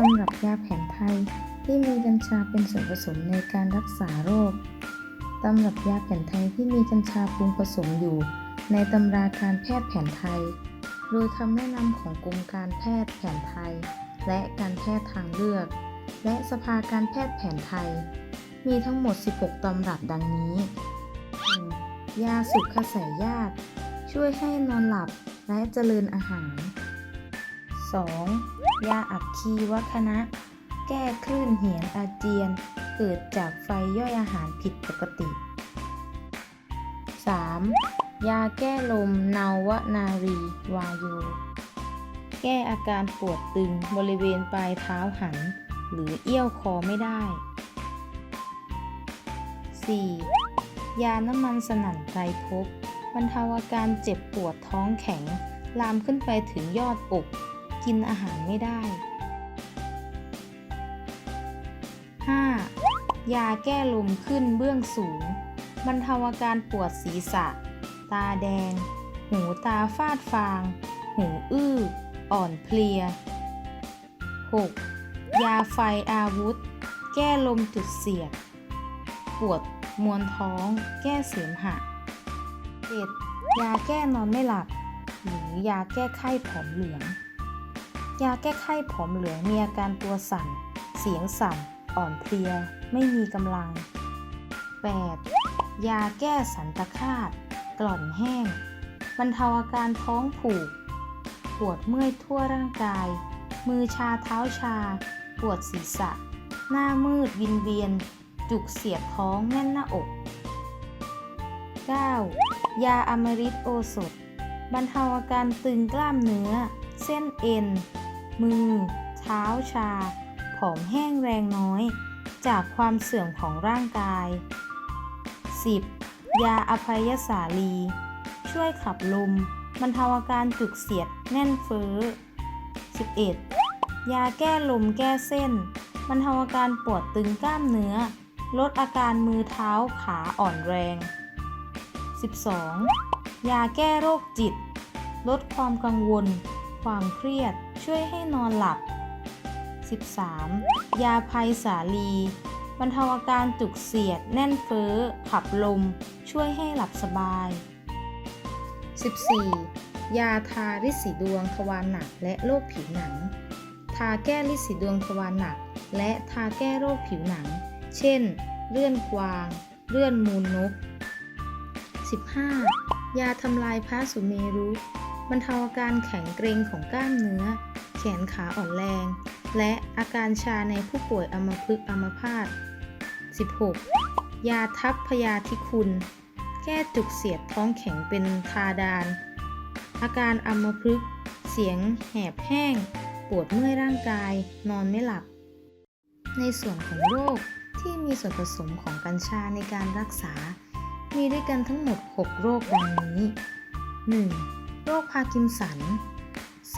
ตำรับยาแผนไทยที่มีกัญชาเป็นส่วนผสมในการรักษาโรค ตำรับยาแผนไทยที่มีกัญชาปรุงผสมอยู่ ในตำราการแพทย์แผนไทย โดยคำแนะนำของกรมการแพทย์แผนไทย และการแพทย์ทางเลือก และสภาการแพทย์แผนไทย มีทั้งหมด 16 ตำรับดังนี้ 1. ยาสุขแสยาตช่วยให้นอนหลับและเจริญอาหาร 2. ยาอัคคีวัคนะแก้คลื่นเหียนอาเจียน เกิดจากไฟย่อยอาหารผิดปกติ 3. ยาแก้ลมนาวนารี วาโย แก้อาการปวดตึงบริเวณปลายเท้าหัน หรือเอี้ยวคอไม่ได้ 4. ยาน้ำมันสนั่นไตรภพบรรเทาอาการเจ็บปวดท้องแข็ง ลามขึ้นไปถึงยอดอก กินอาหารไม่ได้ 5. ยาแก้ลมขึ้นเบื้องสูงบรรเทาอาการปวดศีรษะ ตาแดง หูตาฟาดฟาง หูอื้อ อ่อนเพลีย 6. ยาไฟอาวุธ แก้ลมจุดเสียด ปวดมวนท้อง แก้เสมหะ 7. ยาแก้นอนไม่หลับ หรือยาแก้ไข้ผอมเหลือง ยาแก้ไข้ผอมเหลืองมีอาการตัวสั่น เสียงสั่น อ่อนเพลีย ไม่มีกำลัง 8. ยาแก้สันตคาตกล่อนแห้งบรรเทาอาการท้องผูก ปวดเมื่อยทั่วร่างกาย มือชาเท้าชา ปวดศีรษะ หน้ามืดวินเวียน จุกเสียดท้องแน่นหน้าอก 9. ยาอมฤตโอสถ บรรเทาอาการตึงกล้ามเนื้อ เส้นเอ็น มือ เท้าชา ผอมแห้งแรงน้อย จากความเสื่อมของร่างกาย 10. ยาอภัยสาลี ช่วยขับลมบรรเทาอาการจุกเสียดแน่นเฟ้อ 11. ยาแก้ลมแก้เส้นบรรเทาอาการปวดตึงกล้ามเนื้อ ลดอาการมือเท้าขาอ่อนแรง 12. ยาแก้โรคจิต ลดความกังวล ความเครียด ช่วยให้นอนหลับ 13. ยาภัยสาลีบรรเทาอาการจุกเสียด แน่นเฟ้อ ขับลม ช่วยให้หลับสบาย 14. ยาทาริสีดวงทวารหนักและโรคผิวหนัง ทาแก้ริสีดวงทวารหนัก และทาแก้โรคผิวหนัง เช่น เลื่อนกวาง เลื่อนมูลนก 15. ยาทำลายพระสุเมรุ บรรเทาอาการแข็งเกร็งของกล้ามเนื้อ แขนขาอ่อนแรง และอาการชาในผู้ป่วยอัมพฤกษ์อัมพาต 16. ยาทัพพยาธิคุณ แก้จุกเสียดท้องแข็งเป็นทาดาน อาการอัมพฤกษ์เสียงแหบแห้ง ปวดเมื่อยร่างกาย นอนไม่หลับ ในส่วนของโรคที่มีส่วนผสมของกัญชาในการรักษา มีด้วยกันทั้งหมด 6 โรคดังนี้ 1. โรคพาร์กินสัน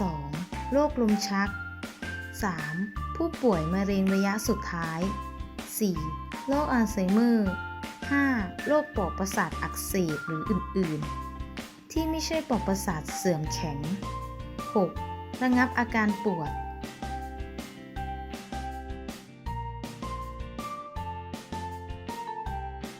2. โรคลมชัก 3. ผู้ป่วยมะเร็งระยะสุดท้าย 4. โรคอัลไซเมอร์ 5. โรคปอดประสาทอักเสบหรืออื่น ๆ ที่ไม่ใช่ปอดประสาทเสื่อมแข็ง 6. ระงับอาการปวด